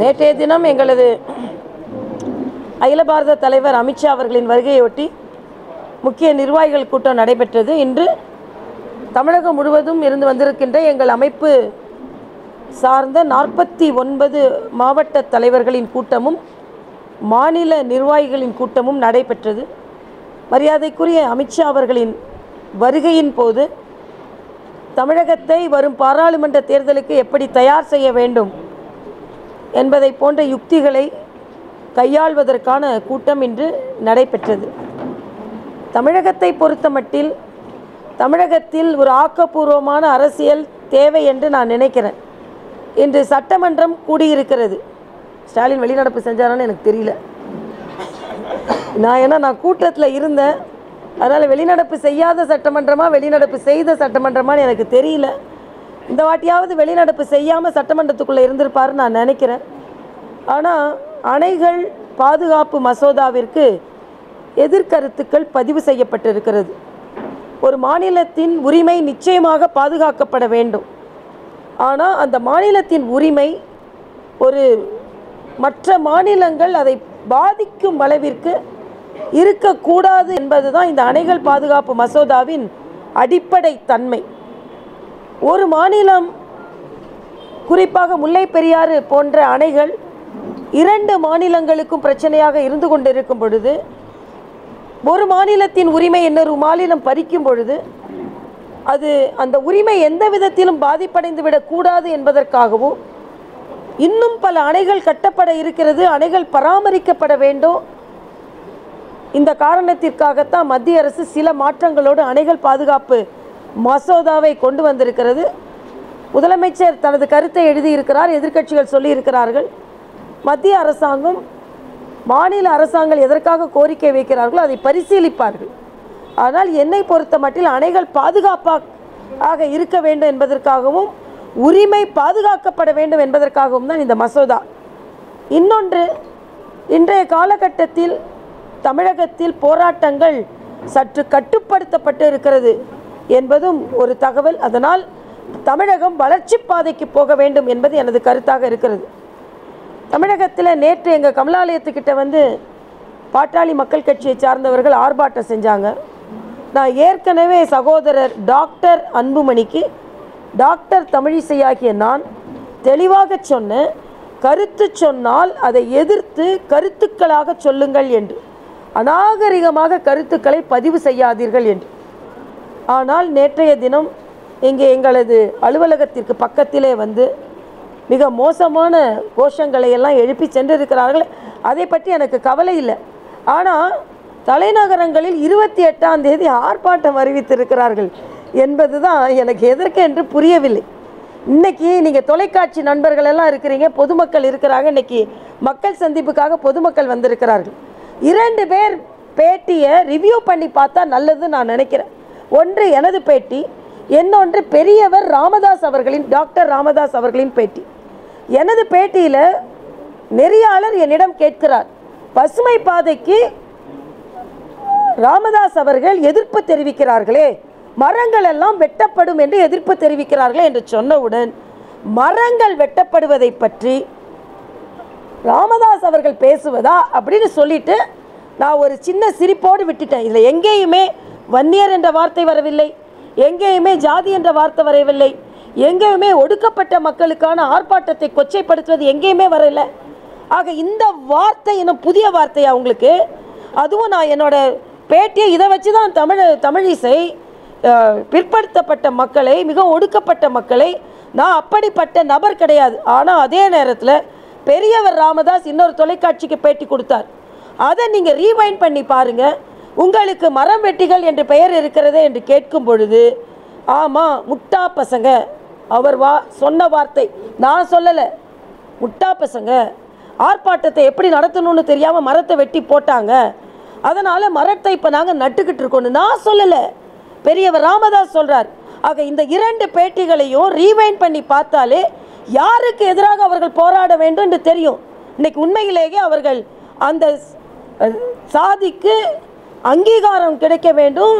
நேற்றைய தினம் எங்களது அகில பாரத தலைவர் அமித்ஷா அவர்களின் வருகையொட்டி முக்கிய நிர்வாகிகள் கூட்டம் நடைபெற்றது. இன்று தமிழகம் முழுவதும் இருந்து வந்திருக்கின்ற எங்கள் அமைப்பு சார்ந்த நாற்பத்தி ஒன்பது மாவட்ட தலைவர்களின் கூட்டமும் மாநில நிர்வாகிகளின் கூட்டமும் நடைபெற்றது. மரியாதைக்குரிய அமித்ஷா அவர்களின் வருகையின் போது தமிழகத்தை வரும் பாராளுமன்ற தேர்தலுக்கு எப்படி தயார் செய்ய வேண்டும் என்பதை போன்ற யுக்திகளை கையாள்வதற்கான கூட்டம் இன்று நடைபெற்றது. தமிழகத்தை பொறுத்தமட்டில் தமிழகத்தில் ஒரு ஆக்கப்பூர்வமான அரசியல் தேவை என்று நான் நினைக்கிறேன். இன்று சட்டமன்றம் கூடியிருக்கிறது. ஸ்டாலின் வெளிநடப்பு செஞ்சாரான்னு எனக்கு தெரியல. நான் ஏன்னா நான் கூட்டத்தில் இருந்தேன். அதனால் வெளிநடப்பு செய்யாத சட்டமன்றமா வெளிநடப்பு செய்த சட்டமன்றமான்னு எனக்கு தெரியல. இந்த வாட்டியாவது வெளிநடப்பு செய்யாமல் சட்டமன்றத்துக்குள்ளே இருந்திருப்பாருன்னு நான் நினைக்கிறேன். ஆனால் அணைகள் பாதுகாப்பு மசோதாவிற்கு எதிர்கருத்துக்கள் பதிவு செய்யப்பட்டிருக்கிறது. ஒரு மாநிலத்தின் உரிமை நிச்சயமாக பாதுகாக்கப்பட வேண்டும். ஆனால் அந்த மாநிலத்தின் உரிமை ஒரு மற்ற மாநிலங்கள் அதை பாதிக்கும் அளவிற்கு இருக்கக்கூடாது என்பது தான் இந்த அணைகள் பாதுகாப்பு மசோதாவின் அடிப்படை தன்மை. ஒரு மாநிலம் குறிப்பாக முல்லை பெரியாறு போன்ற அணைகள் இரண்டு மாநிலங்களுக்கும் பிரச்சனையாக இருந்து கொண்டிருக்கும் பொழுது ஒரு மாநிலத்தின் உரிமை இன்னொரு மாநிலம் பறிக்கும் பொழுது அது அந்த உரிமை எந்த விதத்திலும் பாதிப்படைந்து விடக்கூடாது என்பதற்காகவும் இன்னும் பல அணைகள் கட்டப்பட இருக்கிறது அணைகள் பராமரிக்கப்பட வேண்டும். இந்த காரணத்திற்காகத்தான் மத்திய அரசு சில மாற்றங்களோடு அணைகள் பாதுகாப்பு மசோதாவை கொண்டு வந்திருக்கிறது. முதலமைச்சர் தனது கருத்தை எழுதியிருக்கிறார் எதிர்க்கட்சிகள் சொல்லியிருக்கிறார்கள். மத்திய அரசாங்கம் மாநில அரசாங்கம் எதற்காக கோரிக்கை வைக்கிறார்களோ அதை பரிசீலிப்பார்கள். ஆனால் என்னை பொறுத்த மட்டில் அணைகள் பாதுகாப்பாக இருக்க வேண்டும் என்பதற்காகவும் உரிமை பாதுகாக்கப்பட வேண்டும் என்பதற்காகவும் தான் இந்த மசோதா. இன்னொன்று இன்றைய காலகட்டத்தில் தமிழகத்தில் போராட்டங்கள் சற்று கட்டுப்படுத்தப்பட்டு இருக்கிறது. என்பதும் ஒரு தகவல். அதனால் தமிழகம் வளர்ச்சி பாதைக்கு போக வேண்டும் என்பது எனது கருத்தாக இருக்கிறது. தமிழகத்தில் நேற்று எங்கள் கமலாலயத்துக்கிட்ட வந்து பாட்டாளி மக்கள் கட்சியை சார்ந்தவர்கள் ஆர்ப்பாட்டம் செஞ்சாங்க. நான் ஏற்கனவே சகோதரர் டாக்டர் அன்புமணிக்கு டாக்டர் தமிழிசையாகிய நான் தெளிவாக சொன்னேன் கருத்து சொன்னால் அதை எதிர்த்து கருத்துக்களாக சொல்லுங்கள் என்று அநாகரிகமாக கருத்துக்களை பதிவு செய்யாதீர்கள் என்று. ஆனால் நேற்றைய தினம் இங்கே எங்களது அலுவலகத்திற்கு பக்கத்திலே வந்து மிக மோசமான கோஷங்களை எல்லாம் எழுப்பி சென்றிருக்கிறார்கள். அதை பற்றி எனக்கு கவலை இல்லை. ஆனால் தலைநகரங்களில் இருபத்தி எட்டாம் தேதி ஆர்ப்பாட்டம் அறிவித்திருக்கிறார்கள் என்பது தான் எனக்கு எதற்கு என்று புரியவில்லை. இன்னைக்கு நீங்கள் தொலைக்காட்சி நண்பர்கள் எல்லாம் இருக்கிறீங்க பொதுமக்கள் இருக்கிறாங்க இன்னைக்கு மக்கள் சந்திப்புக்காக பொதுமக்கள் வந்திருக்கிறார்கள். இரண்டு பேர் பேட்டியை ரிவ்யூ பண்ணி பார்த்தா நல்லதுன்னு நான் நினைக்கிறேன். ஒன்று எனது பேட்டி இன்னொன்று பெரியவர் ராமதாஸ் அவர்களின் டாக்டர் ராமதாஸ் அவர்களின் பேட்டி. எனது பேட்டியில் நெறியாளர் என்னிடம் கேட்கிறார் பசுமை பாதைக்கு ராமதாஸ் அவர்கள் எதிர்ப்பு தெரிவிக்கிறார்களே மரங்கள் எல்லாம் வெட்டப்படும் என்று எதிர்ப்பு தெரிவிக்கிறார்களே என்று சொன்னவுடன் மரங்கள் வெட்டப்படுவதை பற்றி ராமதாஸ் அவர்கள் பேசுவதா அப்படின்னு சொல்லிட்டு நான் ஒரு சின்ன சிரிப்போடு விட்டுட்டேன். இதில் எங்கேயுமே வன்னியர் என்ற வார்த்தை வரவில்லை. எங்கேயுமே ஜாதி என்ற வார்த்தை வரவில்லை எங்கேயுமே ஒடுக்கப்பட்ட மக்களுக்கான ஆர்ப்பாட்டத்தை கொச்சைப்படுத்துவது எங்கேயுமே வரல. ஆக இந்த வார்த்தை இன்னும் புதிய வார்த்தையா உங்களுக்கு? அதுவும் நான் என்னோட பேட்டியை இதை வச்சு தான் தமிழ் தமிழிசை பிற்படுத்தப்பட்ட மக்களை மிக ஒடுக்கப்பட்ட மக்களை நான் அப்படிப்பட்ட நபர் கிடையாது. ஆனால் அதே நேரத்தில் பெரியவர் ராமதாஸ் இன்னொரு தொலைக்காட்சிக்கு பேட்டி கொடுத்தார். அதை நீங்கள் ரீவைண்ட் பண்ணி பாருங்கள் உங்களுக்கு மரம் வெட்டிகள் என்று பெயர் இருக்கிறதே என்று கேட்கும் பொழுது ஆமாம் முட்டா பசங்க. அவர் வா சொன்ன வார்த்தை. நான் சொல்லலை. முட்டா பசங்க ஆர்ப்பாட்டத்தை எப்படி நடத்தணும்னு தெரியாமல் மரத்தை வெட்டி போட்டாங்க. அதனால் மரத்தை இப்போ நாங்கள் நட்டுக்கிட்டு இருக்கோன்னு நான் சொல்லலை. பெரியவர் ராமதாஸ் சொல்கிறார் ஆக இந்த இரண்டு பேட்டிகளையும் ரீவைண்ட் பண்ணி பார்த்தாலே யாருக்கு எதிராக அவர்கள் போராட வேண்டும் என்று தெரியும். இன்றைக்கு உண்மையிலேயே அவர்கள் அந்த சாதிக்கு அங்கீகாரம் கிடைக்க வேண்டும்.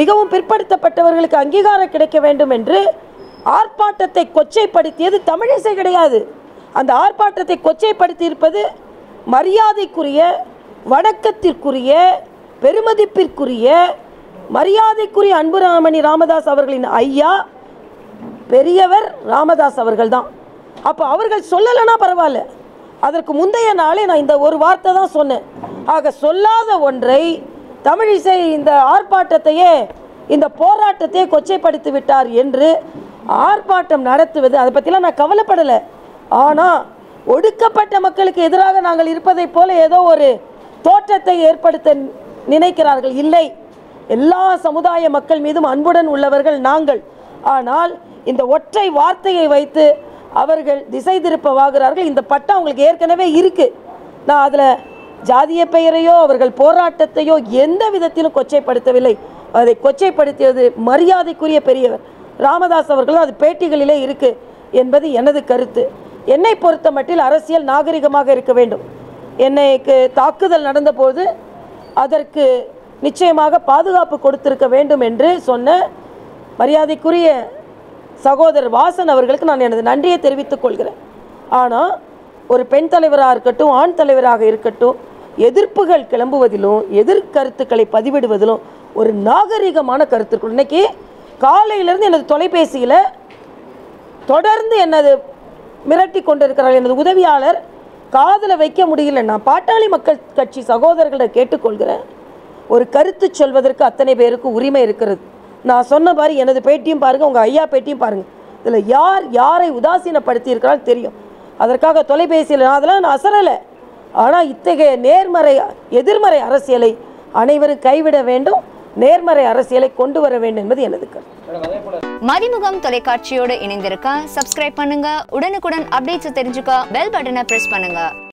மிகவும் பிற்படுத்தப்பட்டவர்களுக்கு அங்கீகாரம் கிடைக்க வேண்டும் என்று ஆர்ப்பாட்டத்தை கொச்சைப்படுத்தியது தமிழிசை கிடையாது. அந்த ஆர்ப்பாட்டத்தை கொச்சைப்படுத்தி இருப்பது மரியாதைக்குரிய வணக்கத்திற்குரிய பெருமதிப்பிற்குரிய மரியாதைக்குரிய அன்புராமணி ராமதாஸ் அவர்களின் ஐயா பெரியவர் ராமதாஸ் அவர்கள் தான் அப்போ அவர்கள் சொல்லலைன்னா பரவாயில்ல. அதற்கு முந்தைய நாளே நான் இந்த ஒரு வார்த்தை தான் சொன்னேன். ஆக சொல்லாத ஒன்றை தமிழிசை இந்த ஆர்ப்பாட்டத்தையே இந்த போராட்டத்தையே கொச்சைப்படுத்தி விட்டார் என்று ஆர்ப்பாட்டம் நடத்துவது அதை பற்றிலாம் நான் கவலைப்படலை. ஆனால் ஒடுக்கப்பட்ட மக்களுக்கு எதிராக நாங்கள் இருப்பதைப் போல ஏதோ ஒரு தோற்றத்தை ஏற்படுத்த நினைக்கிறார்கள். இல்லை எல்லா சமுதாய மக்கள் மீதும் அன்புடன் உள்ளவர்கள் நாங்கள். ஆனால் இந்த ஒற்றை வார்த்தையை வைத்து அவர்கள் திசை திருப்பவாகிறார்கள் இந்த பட்டம் அவங்களுக்கு ஏற்கனவே இருக்குது நான் அதில் ஜாதிய பெயரையோ அவர்கள் போராட்டத்தையோ எந்த விதத்திலும் கொச்சைப்படுத்தவில்லை. அதை கொச்சைப்படுத்தியது மரியாதைக்குரிய பெரியவர். ராமதாஸ் அவர்களும் அது பேட்டிகளிலே இருக்கு என்பது எனது கருத்து. என்னை பொறுத்த மட்டில் அரசியல் நாகரிகமாக இருக்க வேண்டும். என்னைக்கு தாக்குதல் நடந்தபோது அதற்கு நிச்சயமாக பாதுகாப்பு கொடுத்திருக்க வேண்டும் என்று சொன்ன மரியாதைக்குரிய சகோதரர் வாசன் அவர்களுக்கு நான் எனது நன்றியை தெரிவித்துக் கொள்கிறேன். ஆனால் ஒரு பெண் தலைவராக இருக்கட்டும் ஆண் தலைவராக இருக்கட்டும் எதிர்ப்புகள் கிளம்புவதிலும் எதிர்கருத்துக்களை பதிவிடுவதிலும் ஒரு நாகரிகமான கருத்து இருக்கும் இன்னைக்கு எனது தொலைபேசியில் தொடர்ந்து எனது மிரட்டி கொண்டிருக்கிறார் எனது உதவியாளர் காதில் வைக்க முடியல. நான் பாட்டாளி மக்கள் கட்சி சகோதரர்களை கேட்டுக்கொள்கிறேன். ஒரு கருத்து சொல்வதற்கு அத்தனை பேருக்கு உரிமை இருக்கிறது. நான் சொன்ன மாதிரி எனது பேட்டியும் பாருங்கள் உங்கள் ஐயா பேட்டியும் பாருங்கள் இதில் யார் யாரை உதாசீனப்படுத்தி இருக்கிறான்னு தெரியும். அதற்காக தொலைபேசியில் நான் அதெல்லாம் நான் அசரலை. ஆனால் இத்தகைய நேர்மறை எதிர்மறை அரசியலை அனைவரும் கைவிட வேண்டும் நேர்மறை அரசியலை கொண்டு வர வேண்டும் என்பது எனது கருத்து. மதிமுகம் தொலைக்காட்சியோடு இணைந்திருக்க சப்ஸ்கிரைப் பண்ணுங்க உடனுக்குடன் அப்டேட்ஸ் தெரிஞ்சுக்க பெல் பட்டனை பிரஸ் பண்ணுங்க.